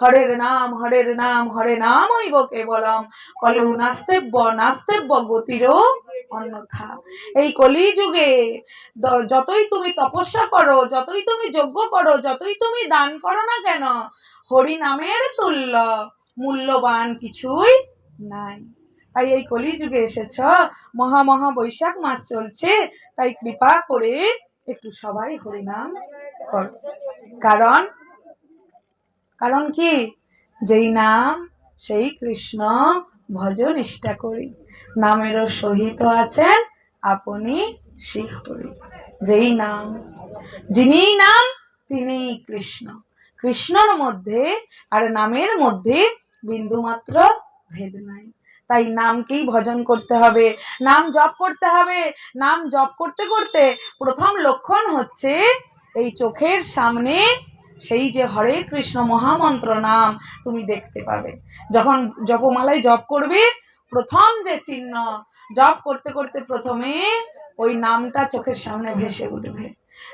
হরের নাম হরের নাম, হরে নাম হইব কেবলম। কলু নাস্তেব্য নাস্তেব্য গতিরও অন্যথা। এই কলি যুগে যতই তুমি তপস্যা করো, যতই তুমি যজ্ঞ করো, যতই তুমি দান করো না কেন, হরি নামের তুল্য, মূল্যবান কিছুই নাই। তাই এই কলি যুগে এসেছ, মহা মহা বৈশাখ মাস চলছে, তাই কৃপা করে একটু সবাই হরিনাম কর। কারণ কারণ কি? যেই নাম সেই কৃষ্ণ ভজ নিষ্ঠা করি। নামেরও সহিত আছেন আপনি শ্রী হরি যেই নাম যিনি নাম তিনি কৃষ্ণ। কৃষ্ণর মধ্যে আর নামের মধ্যে বিন্দুমাত্র ভেদ নাই। তাই নামকেই ভজন করতে হবে। নাম জপ করতে হবে। নাম জপ করতে করতে প্রথম লক্ষণ হচ্ছে এই চোখের সামনে সেই যে হরে কৃষ্ণ মহামন্ত্র নাম তুমি দেখতে পাবে। যখন জপমালায় জপ করবে প্রথম যে চিহ্ন জপ করতে করতে প্রথমে ওই নামটা চোখের সামনে ভেসে উঠবে।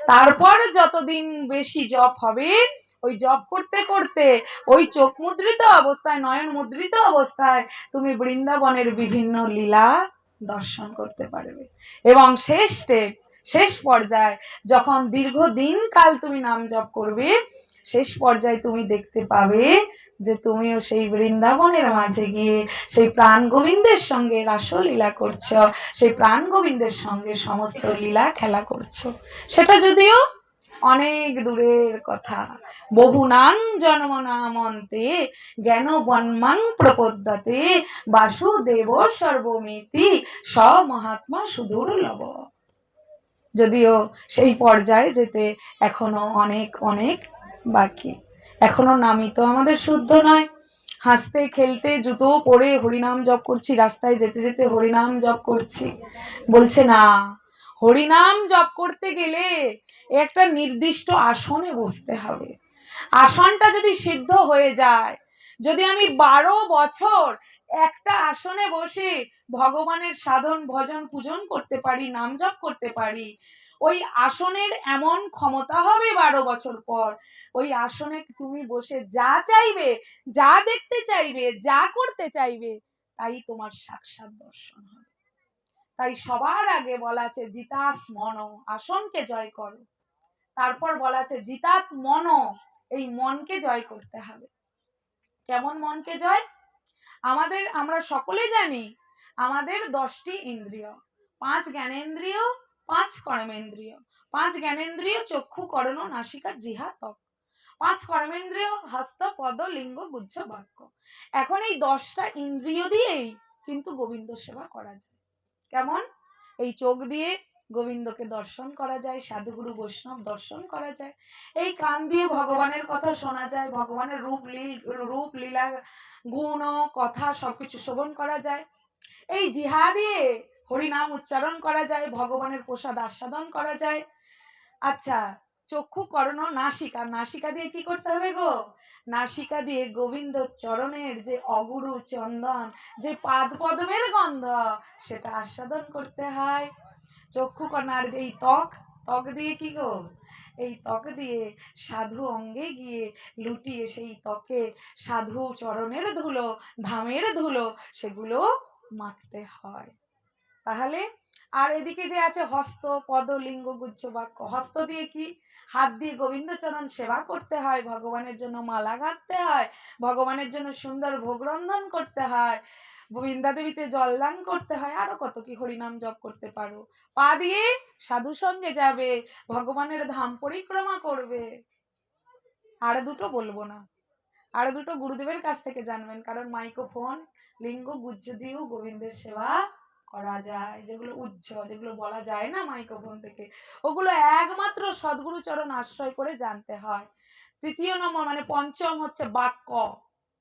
তারপর যতদিন বেশি জপ হবে ওই জপ করতে করতে ওই চোখ মুদ্রিত অবস্থায় নয়ন মুদ্রিত অবস্থায় তুমি বৃন্দাবনের বিভিন্ন লীলা দর্শন করতে পারবে। এবং শেষ step, শেষ পর্যায়ে যখন দীর্ঘদিন কাল তুমি নাম জপ করবে, শেষ পর্যায়ে তুমি দেখতে পাবে যে তুমিও সেই বৃন্দাবনের মাঝে গিয়ে সেই প্রাণ গোবিন্দের সঙ্গে রাসলীলা করছ, সেই প্রাণ গোবিন্দের সঙ্গে সমস্ত লীলা খেলা করছ। সেটা যদিও অনেক দূরের কথা। বহুনাং জন্ম নামন্তে জ্ঞান বন্মাং প্রপদ্যতে বাসুদেব সর্বমিতি স মহাত্মা সুদুর্লভ। যদিও সেই পর্যায়ে যেতে এখনও অনেক অনেক বাকি। এখনও নামই তো আমাদের শুদ্ধ নয়। হাসতে, খেলতে, জুতো পরে হরিনাম জপ করছি, রাস্তায় যেতে যেতে হরিনাম জপ করছি। বলছে, না, হরিনাম জপ করতে গেলে একটা নির্দিষ্ট আসনে বসতে হবে। আসনটা যদি সিদ্ধ হয়ে যায় যদি আমি বারো বছর একটা আসনে বসে ভগবানের সাধন, ভজন, পূজন করতে পারি, নাম জপ করতে পারি, ওই আসনের এমন ক্ষমতা হবে বারো বছর পর। ওই আসনে তুমি বসে যা চাইবে, যা দেখতে চাইবে, যা করতে চাইবে, তাই তোমার সাক্ষাৎ দর্শন হবে। তাই সবার আগে বলা আছে জিতাস মন আসনকে জয় করো। তারপর বলা আছে জিতাত মন এই মনকে জয় করতে হবে। কেমন মনকে জয়? আমাদের, আমরা সকলে জানি আমাদের দশটি ইন্দ্রিয়। পাঁচ জ্ঞানেন্দ্রিয়, পাঁচ কর্মেন্দ্রিয়। পাঁচ জ্ঞানেন্দ্রিয়, চক্ষু, করণ, নাসিকা, জিহা, ত্বক। পাঁচ কর্মেন্দ্রিয়, হস্ত, পদ, লিঙ্গ, গুচ্ছ, বাক্য। এখন এই দশটা ইন্দ্রিয় দিয়েই কিন্তু গোবিন্দ সেবা করা যায়। কেমন? এই চোখ দিয়ে গোবিন্দকে দর্শন করা যায়, সাধুগুরু বৈষ্ণব দর্শন করা যায়। এই কান দিয়ে ভগবানের কথা শোনা যায়, ভগবানের রূপ রূপ লীলা, গুণ, কথা সবকিছু শোভন করা যায়। এই জিহা দিয়ে হরিনাম উচ্চারণ করা যায়, ভগবানের প্রসাদ আস্বাদন করা যায়। আচ্ছা চক্ষু করণ নাসিকা নাসিকা দিয়ে কি করতে হবে গো? নাসিকা দিয়ে গোবিন্দ চরণের যে অগুরু চন্দন, যে পাদ পদ্মের গন্ধ, সেটা আস্বাদন করতে হয়। চক্ষু কর্ণার এই ত্বক ত্বক দিয়ে কি গো? এই ত্বক দিয়ে সাধু অঙ্গে গিয়ে লুটিয়ে সেই ত্বকে সাধু চরণের ধুলো, ধামের ধুলো, সেগুলো মাখতে হয়। তাহলে আর এদিকে যে আছে হস্ত পদ লিঙ্গ গুচ্ছ বাক্য হস্ত দিয়ে কি? হাত দিয়ে গোবিন্দচরণ সেবা করতে হয়, ভগবানের জন্য মালা গাঁথতে হয়, ভগবানের জন্য সুন্দর ভোগ রন্ধন করতে হয় বৃন্দা দেবীতে জলদান করতে হয়, আরও কত কি হরিনাম জপ করতে পারো। পা দিয়ে সাধু সঙ্গে যাবে, ভগবানের ধাম পরিক্রমা করবে। আর দুটো বলব না। আর দুটো গুরুদেবের কাছ থেকে জানবেন, কারণ মাইক্রোফোন, লিঙ্গ গুজ্জ দিয়েও গোবিন্দের সেবা করা যায়, যেগুলো উজ্জ যেগুলো বলা যায় না মাইক্রোফোন থেকে, ওগুলো একমাত্র সদ্গুরু চরণ আশ্রয় করে জানতে হয়। তৃতীয় নম্বর মানে পঞ্চম হচ্ছে বাক্য,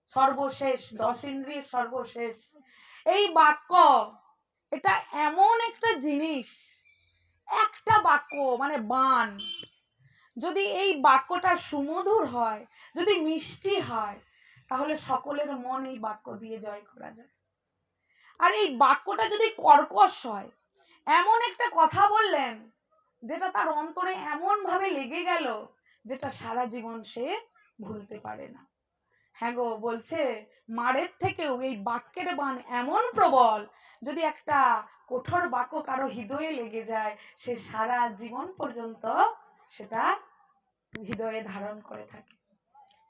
সর্বশেষ, দশ ইন্দ্রিয় সর্বশেষ। এই বাক্য, এটা এমন একটা জিনিস, একটা বাক্য মানে বান। যদি এই বাক্যটা সুমধুর হয়, যদি মিষ্টি হয়, তাহলে সকলের মন এই বাক্য দিয়ে জয় করা যায়। আর এই বাক্যটা যদি কর্কশ হয়, এমন একটা কথা বললেন যেটা তার অন্তরে এমন ভাবে লেগে গেল যেটা সারা জীবন সে ভুলতে পারে না। হ্যাঁ গো, বলছে, মারের থেকেও এই বাক্যের বান এমন প্রবল, যদি একটা কঠোর বাক্য কারও হৃদয়ে লেগে যায়, সে সারা জীবন পর্যন্ত সেটা হৃদয়ে ধারণ করে থাকে।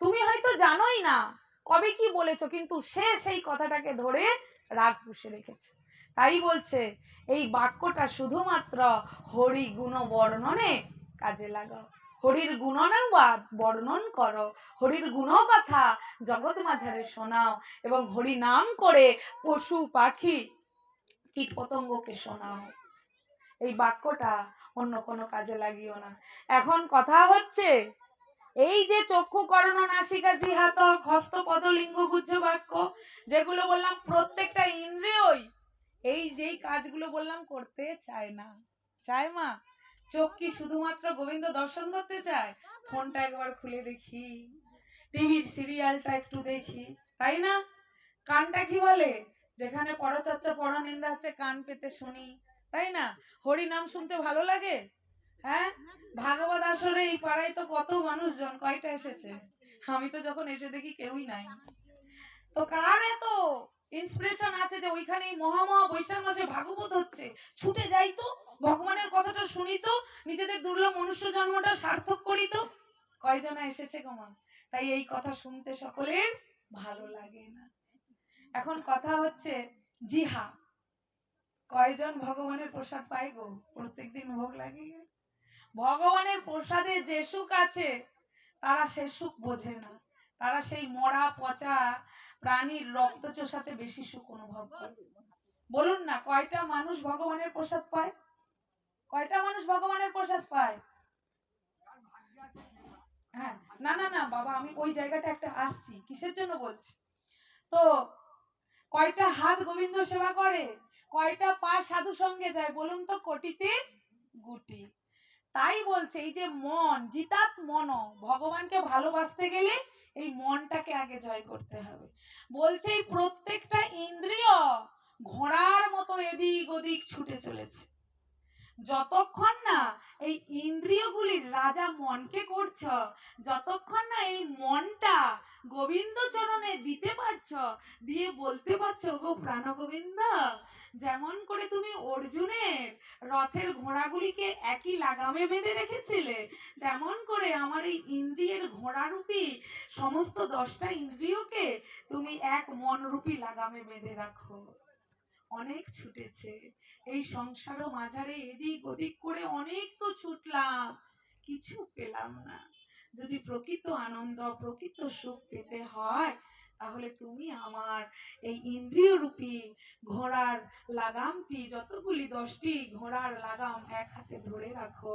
তুমি হয়তো জানোই না কবে কি বলেছ? কিন্তু সে সেই কথাটাকে ধরে রাগ পুষে রেখেছে। তাই বলছে, এই বাক্যটা শুধুমাত্র হরি গুণ বর্ণনে কাজে লাগাও। হরির গুণানুবাদ বর্ণন করো। হরির গুণ কথা জগৎ মাঝারে শোনাও এবং হরি নাম করে পশু, পাখি কীট পতঙ্গকে শোনাও। এই বাক্যটা অন্য কোনো কাজে লাগিও না। এখন কথা হচ্ছে এই যে চক্ষু কর্ণ নাসিকা জিহাতক হস্ত পদলিঙ্গ গুজ্জ বাক্য যেগুলো বললাম প্রত্যেকটা ইন্দ্রিয়ই এই যেই কাজগুলো বললাম করতে চায় না। চায় মা? চোখ কি শুধুমাত্র গোবিন্দ দর্শন করতে চায়? ফোনটা একবার খুলে দেখি। টিভির সিরিয়ালটা একটু দেখি। তাই না? কানটা কি বলে? যেখানে পরচর্চা, পরনিন্দা হচ্ছে কান পেতে শুনি। তাই না? হরি নাম শুনতে ভালো লাগে? হ্যাঁ? ভাগবত আসরে এই পাড়ায় তো কত কয়টা এসেছে? আমি তো যখন এসে দেখি কেউই নাই। তো কার এত ইন্সপিরেশন আছে যে ওইখানে মহামহা বৈশাখ মাসে ভাগবত হচ্ছে? ছুটে যাই তো, ভগবানের কথাটা শুনি তো, নিজেদের দুর্লভ মনুষ্য জন্মটা সার্থক করি তো। কয়জনা এসেছে গোমা তাই এই কথা শুনতে সকলের ভালো লাগে না। এখন কথা হচ্ছে জিহা। কয়জন ভগবানের প্রসাদ পায় গো? প্রত্যেকদিন ভোগ লাগে? ভগবানের প্রসাদে যে সুখ আছে, তারা সে সুখ বোঝে না। তারা সেই মরা, পচা প্রাণীর রক্ত চোষাতে বেশি সুখ অনুভব করে। বলুন না, কয়টা মানুষ ভগবানের প্রসাদ পায়? কয়টা মানুষ ভগবানের প্রসাদ পায়? হ্যাঁ না না না, বাবা, আমি ওই জায়গাটা একটা আসছি, কিসের জন্য বলছি? তো কয়টা হাত গোবিন্দ সেবা করে, কয়টা পা সাধু সঙ্গে যায়, বলুন তো কোটিতে গুটি। তাই বলছে, এই যে মন, জিতাত মন ভগবানকে ভালোবাসতে গেলে এই মনটাকে আগে জয় করতে হবে। বলছে, এই প্রত্যেকটা ইন্দ্রিয় ঘোড়ার মতো এদিক ওদিক ছুটে চলেছে। যতক্ষণ না এই ইন্দ্রিয়গুলির রাজা মনকে করছ, যতক্ষণ না এই মনটা গোবিন্দ চরণে দিতে পারছ, দিয়ে বলতে পারছ গো প্রাণ গোবিন্দ যেমন করে তুমি অর্জুনের রথের ঘোড়াগুলিকে একই লাগামে বেঁধে রেখেছিলে, তেমন করে আমার এই ইন্দ্রিয়ের ঘোড়ারূপী সমস্ত দশটা ইন্দ্রিয়কে তুমি এক মনরূপী লাগামে বেঁধে রাখো। অনেক ছুটেছে, এই সংসারও মাঝারে এদিক ওদিক করে অনেক তো ছুটলাম, কিছু পেলাম না। যদি প্রকৃত আনন্দ, প্রকৃত সুখ পেতে হয় তাহলে তুমি আমার এই ইন্দ্রিয় রূপী ঘোড়ার লাগামটি, যতগুলি দশটি ঘোড়ার লাগাম এক হাতে ধরে রাখো।